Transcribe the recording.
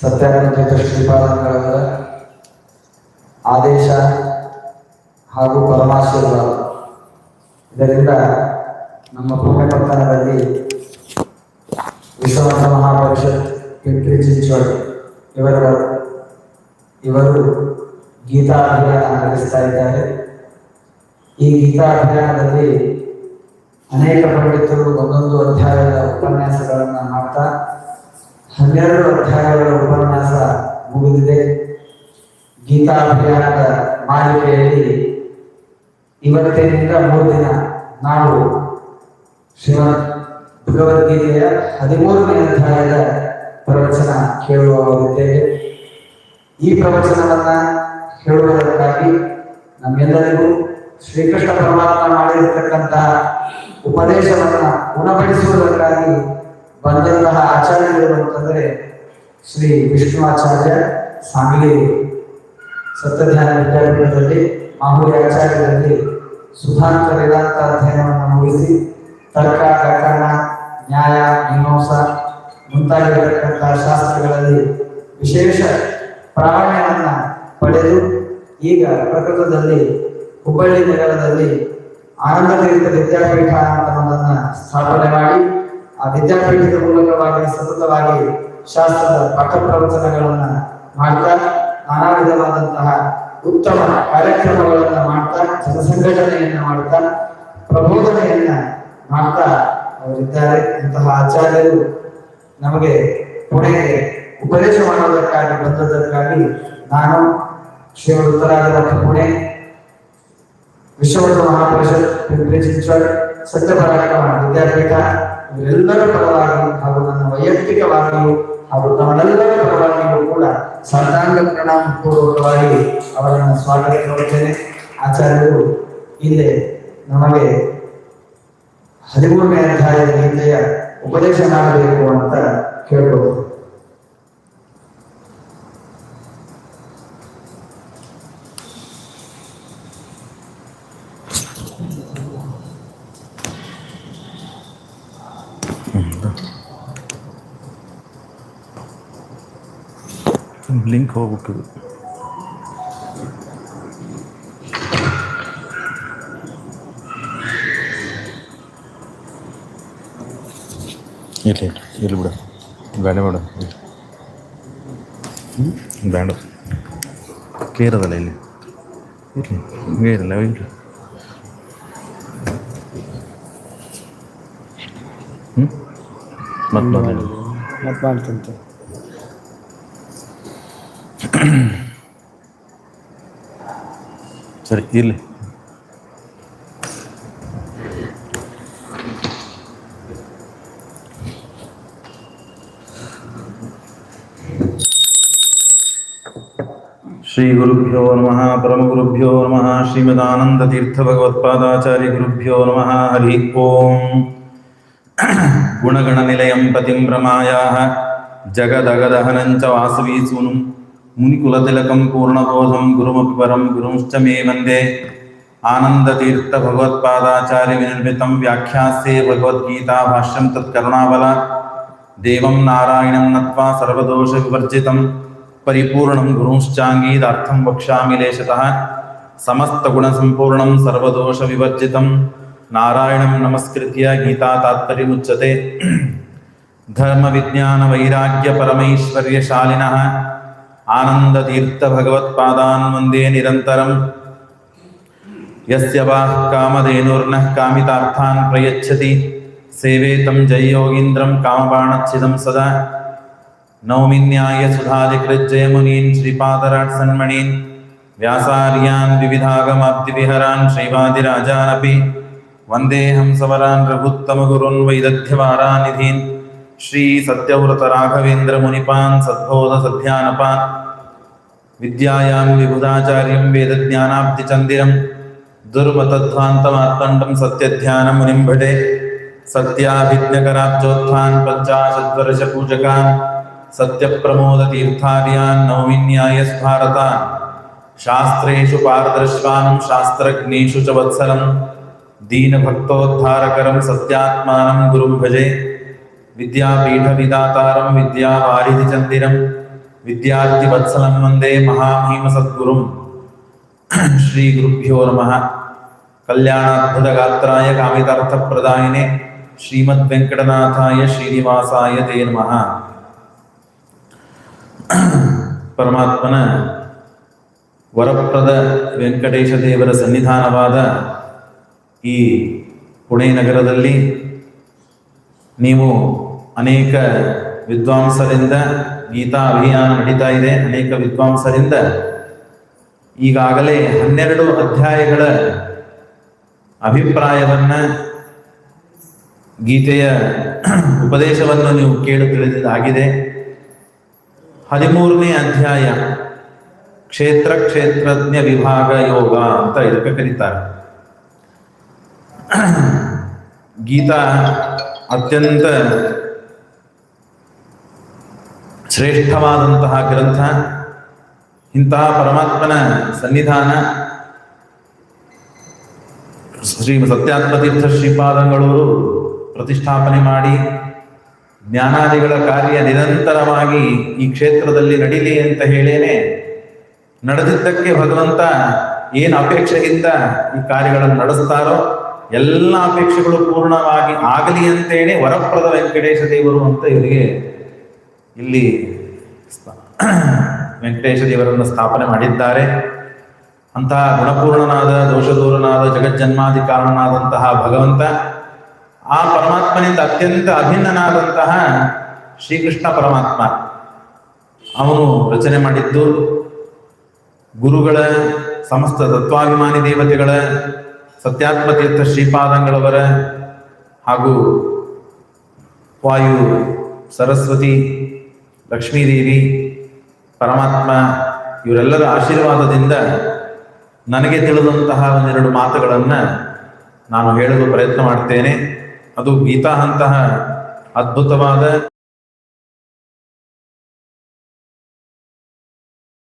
ಸತ್ಯಾನಂದ ಶ್ರೀಪಾದಂಗಳವರ ಆದೇಶ ಹಾಗೂ ಪರಮಾಶೀರ್ವಾದ ಇದರಿಂದ ನಮ್ಮ ಪುಣ್ಯಪಟ್ಟಣದಲ್ಲಿ ವಿಶ್ವನಾಥ ಮಹಾಪರಿಷತ್ ಪಿಂಪ್ರಿ ಚಿಂಚೋಳಿ ಇವರ ಇವರು ಗೀತಾ ಅಭಿಯಾನ ನಡೆಸ್ತಾ ಇದ್ದಾರೆ. ಈ ಗೀತಾ ಅಭಿಯಾನದಲ್ಲಿ ಅನೇಕ ಪಂಡಿತರು ಒಂದೊಂದು ಅಧ್ಯಾಯದ ಉಪನ್ಯಾಸಗಳನ್ನು ಮಾಡ್ತಾ ಹನ್ನೆರಡು ಅಧ್ಯಾಯಗಳ ಉಪನ್ಯಾಸ ಮುಗಿದಿದೆ. ಗೀತಾ ಅಭಿಯಾನದ ಮಾಲಿಕೆಯಲ್ಲಿ ಇವತ್ತಿನಿಂದ ಮೂರು ದಿನ ನಾವು ಶ್ರೀಮದ್ ಭಗವದ್ಗೀತೆಯ ಹದಿಮೂರನೇ ಅಧ್ಯಾಯದ ಪ್ರವಚನ ಕೇಳುವವರಿದ್ದೇವೆ ಈ ಪ್ರವಚನವನ್ನ ಹೇಳುವುದಕ್ಕಾಗಿ ನಮ್ಮೆಲ್ಲರಿಗೂ ಶ್ರೀಕೃಷ್ಣ ಪರಮಾತ್ಮ ಮಾಡಿರತಕ್ಕಂತಹ ಉಪದೇಶವನ್ನ ಗುಣಪಡಿಸುವುದಕ್ಕಾಗಿ ಬಂದಂತಹ ಆಚಾರ್ಯರು ಅಂತಂದ್ರೆ ಶ್ರೀ ವಿಷ್ಣು ಆಚಾರ್ಯ ಸ್ವಾಮಿಗೆ ಸತ್ಯಧ್ಯಾನ ವಿದ್ಯಾಪೀಠದಲ್ಲಿ ಮಾಮೂಲಿ ಆಚಾರ್ಯರಲ್ಲಿ ಸುಧಾಂತ ವೇದಾಂತ ಅಧ್ಯಯನವನ್ನು ಮುಗಿಸಿ ತರ್ಕ, ವ್ಯಾಕರಣ, ನ್ಯಾಯ, ಮೀಮಾಂಸ ಮುಂತಾಗಿರತಕ್ಕಂತಹ ಶಾಸ್ತ್ರಗಳಲ್ಲಿ ವಿಶೇಷ ಪ್ರಾವಣ್ಯವನ್ನ ಪಡೆದು ಈಗ ಪ್ರಕೃತದಲ್ಲಿ ಹುಬ್ಬಳ್ಳಿ ನಗರದಲ್ಲಿ ಆನಂದ ತೀರ್ಥ ವಿದ್ಯಾಪೀಠ ಅಂತ ಒಂದನ್ನ ಸ್ಥಾಪನೆ ಮಾಡಿ ಆ ವಿದ್ಯಾಪೀಠದ ಮೂಲಕವಾಗಿ ಸತತವಾಗಿ ಶಾಸ್ತ್ರದ ಪಾಠ ಪ್ರವಚನಗಳನ್ನ ಮಾಡ್ತಾ, ನಾನಾ ವಿಧವಾದಂತಹ ಉತ್ತಮ ಕಾರ್ಯಕ್ರಮಗಳನ್ನ ಮಾಡ್ತಾ, ಜನಸಂಘಟನೆಯನ್ನ ಮಾಡ್ತಾ, ಪ್ರಬೋಧನೆಯನ್ನ ಮಾಡ್ತಾ ಅವರಿದ್ದಾರೆ. ಅಂತಹ ಆಚಾರ್ಯರು ನಮಗೆ ಪುಣೆಗೆ ಉಪದೇಶ ಮಾಡುವುದಕ್ಕಾಗಿ ಬಂದದ್ದಕ್ಕಾಗಿ ನಾನು ಶ್ರೀ ಉತ್ತರಾದಿಮಠ ಪುಣೆ ವಿಶ್ವವರ್ಧ ಮಹಾಪರಿಷತ್ ಸತ್ಯಪರಾಕ್ರಮ ವಿದ್ಯಾಪೀಠ ಇವರೆಲ್ಲರ ಪರವಾಗಿ ಹಾಗೂ ನನ್ನ ವೈಯಕ್ತಿಕವಾಗಿಯೂ ಹಾಗೂ ತಮ್ಮೆಲ್ಲರ ಪರವಾಗಿಯೂ ಕೂಡ ಸರ್ವಾಂಗ ಪ್ರಣಾಮ ಪೂರ್ವಕವಾಗಿ ಅವರನ್ನು ಸ್ವಾಗತ ಕೋರುತ್ತೇನೆ. ಆಚಾರ್ಯರು ಇಲ್ಲಿ ನಮಗೆ ಹದಿಮೂರನೇ ಅಧ್ಯಾಯದ ಗೀತೆಯ ಉಪದೇಶ ಮಾಡಬೇಕು ಅಂತ ಕೇಳ್ಬೋದು ಲಿಂಕ್ ಹೋಗ್ಬೇಕು ಇಲ್ಲಿ ಇಲ್ಲಿ ಬಿಡ ಬೇಡ ಬೇಡ ಬೇಡ ಕ್ಲಿಯರ್ ಅದಲ್ಲ ಇಲ್ಲಿ ಇರಲಿ ಹಿಂಗೆ ಇರಲ್ಲ ಇರಲಿ ಹ್ಞೂ ಮತ್ತೆ ಮತ್ತೆ ಮಾಡ್ತಂತೆ சரி இல்லை श्रीगुरुभ्यो नमः परमगुरुभ्यो नमः श्रीमदानन्दतीर्थभगवत्पादाचार्यगुरुभ्यो नमः हरिः ॐ गुणगणनिलयं पतिं रमायाः जगदगदहनं च वासवीसूनुम् मुनिकुलतिलकं पूर्णबोधं गुरुमपि परं गुरुंश्च मे वन्दे आनन्दतीर्थभगवत्पादाचार्यविनिर्मितं व्याख्यास्ये भगवद्गीताभाष्यं तत्करुणाबल देवं नारायणं नत्वा सर्वदोषविवर्जितं परिपूर्णं गुरुंश्चाङ्गीतार्थं वक्ष्यामि लेशतः समस्तगुणसम्पूर्णं सर्वदोषविवर्जितं नारायणं नमस्कृत्य गीतातात्पर्यमुच्यते धर्मविज्ञानवैराग्यपरमैश्वर्यशालिनः आनन्दतीर्थभगवत्पादान् वन्दे निरन्तरम् यस्य वा कामधेनुर्नः कामितार्थान् प्रयच्छति सेवे तं जययोगीन्द्रं कामबाणच्छिदं सदा नौमिन्यायसुधादिकृज्जयमुनीन् श्रीपादराट् सन्मणीन् व्यासार्यान् विविधागमाब्दिविहरान् श्रीवादिराजानपि वन्देऽहं सवरान् रघुत्तमगुरुन् वैदध्यवारानिधीन् श्री सत्यव्रत राघवेन्द्र मुनिपान सद्बोध सध्यानपान, विद्यायां विबुधाचार्यं वेदज्ञानाब्धिचन्दिरं दुर्मतध्वान्तमात्मण्डं सत्यध्यानं मुनिं भटे सत्याभिज्ञकराब्जोत्थान्, पञ्चाशद्वर्षपूजकान् सत्यप्रमोदतीर्थार्यान् नौमिन्यायस्भारतान् शास्त्रेषु पारदर्श्वानं शास्त्रज्ञेषु च वत्सलं दीनभक्तोद्धारकरं सत्यात्मानं गुरुं भजे। ಚ ವತ್ಸಲಂ ವಿದ್ಯಾ ಸತ್ಯಾತ್ಮಾನಂ ಚಂದಿರಂ ವಿದ್ಯಾವಾರಿಧಿಚಂದಿರಂ ವಿದ್ಯಾರ್ಥಿವತ್ಸಲಂ ವಂದೇ ಮಹಾಭೀಮ ಸದ್ಗುರುಂ ಶ್ರೀ ಗುರುಭ್ಯೋ ನಮಃ ಕಲ್ಯಾಣಾದ್ಭುತಗಾತ್ರಾಯ ಕಾಮಿತಾರ್ಥಪ್ರದಾಯಿನೆ ಶ್ರೀಮದ್ ವೆಂಕಟನಾಥಾಯ ಶ್ರೀನಿವಾಸಾಯ ತೇ ನಮಃ ಪರಮಾತ್ಮನ ವರಪ್ರದ ವೆಂಕಟೇಶ ದೇವರ ಸನ್ನಿಧಾನವಾದ ಈ ಪುಣೆ ನಗರದಲ್ಲಿ ನೀವು ಅನೇಕ ವಿದ್ವಾಂಸರಿಂದ ಗೀತಾ ಅಭಿಯಾನ ನಡೀತಾ ಇದೆ. ಅನೇಕ ವಿದ್ವಾಂಸರಿಂದ ಈಗಾಗಲೇ ಹನ್ನೆರಡು ಅಧ್ಯಾಯಗಳ ಅಭಿಪ್ರಾಯವನ್ನ ಗೀತೆಯ ಉಪದೇಶವನ್ನು ನೀವು ಕೇಳು ತಿಳಿದಿದ್ದಾಗಿದೆ. ಹದಿಮೂರನೇ ಅಧ್ಯಾಯ, ಕ್ಷೇತ್ರ ಕ್ಷೇತ್ರಜ್ಞ ವಿಭಾಗ ಯೋಗ ಅಂತ ಇದಕ್ಕೆ ಕರೀತಾರೆ. ಗೀತಾ ಅತ್ಯಂತ ಶ್ರೇಷ್ಠವಾದಂತಹ ಗ್ರಂಥ, ಇಂತಹ ಪರಮಾತ್ಮನ ಸನ್ನಿಧಾನ. ಶ್ರೀ ಸತ್ಯಾತ್ಮತೀರ್ಥ ಶ್ರೀಪಾದಂಗಳವರು ಪ್ರತಿಷ್ಠಾಪನೆ ಮಾಡಿ, ಜ್ಞಾನಾದಿಗಳ ಕಾರ್ಯ ನಿರಂತರವಾಗಿ ಈ ಕ್ಷೇತ್ರದಲ್ಲಿ ನಡೀಲಿ ಅಂತ ಹೇಳೇನೆ. ನಡೆದಿದ್ದಕ್ಕೆ ಭಗವಂತ ಏನು ಅಪೇಕ್ಷೆಗಿಂತ ಈ ಕಾರ್ಯಗಳನ್ನು ನಡೆಸ್ತಾರೋ, ಎಲ್ಲ ಅಪೇಕ್ಷೆಗಳು ಪೂರ್ಣವಾಗಿ ಆಗಲಿ ಅಂತೇಳಿ ವರಪ್ರದ ವೆಂಕಟೇಶ ದೇವರು ಅಂತ ಇವರಿಗೆ ಇಲ್ಲಿ ವೆಂಕಟೇಶ ದೇವರನ್ನು ಸ್ಥಾಪನೆ ಮಾಡಿದ್ದಾರೆ. ಅಂತಹ ಗುಣಪೂರ್ಣನಾದ, ದೋಷದೂರನಾದ ಜಗಜ್ಜನ್ಮಾದಿ ಕಾರಣನಾದಂತಹ ಭಗವಂತ, ಆ ಪರಮಾತ್ಮನಿಂದ ಅತ್ಯಂತ ಅಭಿನ್ನನಾದಂತಹ ಶ್ರೀಕೃಷ್ಣ ಪರಮಾತ್ಮ. ಅವನು ರಚನೆ ಮಾಡಿದ್ದು ಗುರುಗಳ, ಸಮಸ್ತ ತತ್ವಾಭಿಮಾನಿ ದೇವತೆಗಳ ಸತ್ಯಾತ್ಮ ತೀರ್ಥ ಶ್ರೀಪಾದಂಗಳವರ ಹಾಗೂ ವಾಯು, ಸರಸ್ವತಿ ಲಕ್ಷ್ಮೀದೇವಿ ಪರಮಾತ್ಮ, ಇವರೆಲ್ಲರ ಆಶೀರ್ವಾದದಿಂದ ನನಗೆ ತಿಳಿದಂತಹ ಒಂದೆರಡು ಮಾತುಗಳನ್ನು ನಾನು ಹೇಳಲು ಪ್ರಯತ್ನ ಮಾಡ್ತೇನೆ. ಅದು ಗೀತಾ ಅಂತಹ ಅದ್ಭುತವಾದ